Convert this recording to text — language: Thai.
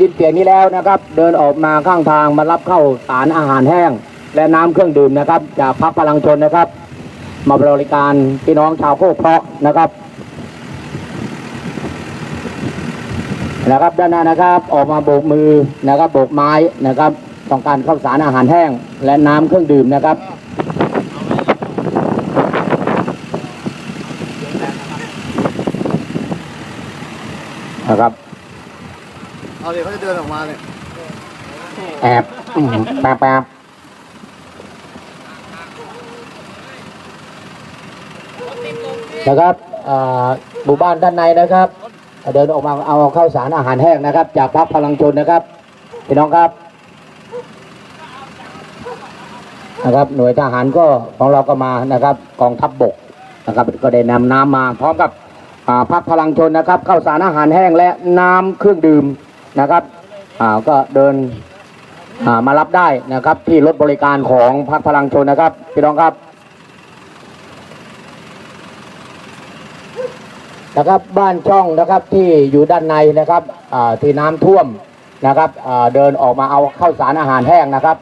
ยินเสียงนี้แล้วนะครับ เดินออกมาข้างทางมารับเข้าสารอาหารแห้ง และน้ำเครื่องดื่มนะครับ จากพักพลังชนนะครับ มาบริการพี่น้องชาวโคกเพาะนะครับนะครับด้านหน้านะครับออกมาโบกมือนะครับโบกไม้นะครับต้องการข้าวสารอาหารแห้ง และน้ำเครื่องดื่มนะครับนะครับ เอาเดี๋ยวเขาจะเดินออกมาเนี่ยแอบอื้อหือแป๊บแป๊บนะครับอ่าหมู่บ้านด้านในนะครับ เดินออกมาเอาข้าวสารอาหารแห้งนะครับ จากพักพลังชนนะครับพี่น้องครับนะครับ หน่วยทหารก็ของเราก็มานะครับกองทัพบบกนะครับ ก็ได้นำน้ำมาพร้อมกับพักพลังชนนะครับข้าวสารอาหารแห้งและน้ำเครื่องดื่ม นะครับอ่าก็เดินอ่ามารับได้นะครับ ที่รถบริการของพักพลังชนนะครับพี่น้องครับนะครับบ้านช่องนะครับที่อยู่ด้านในนะครับอ่าที่น้ำท่วมนะครับอ่าเดินออกมาเอาข้าวสารอาหารแห้งนะครับ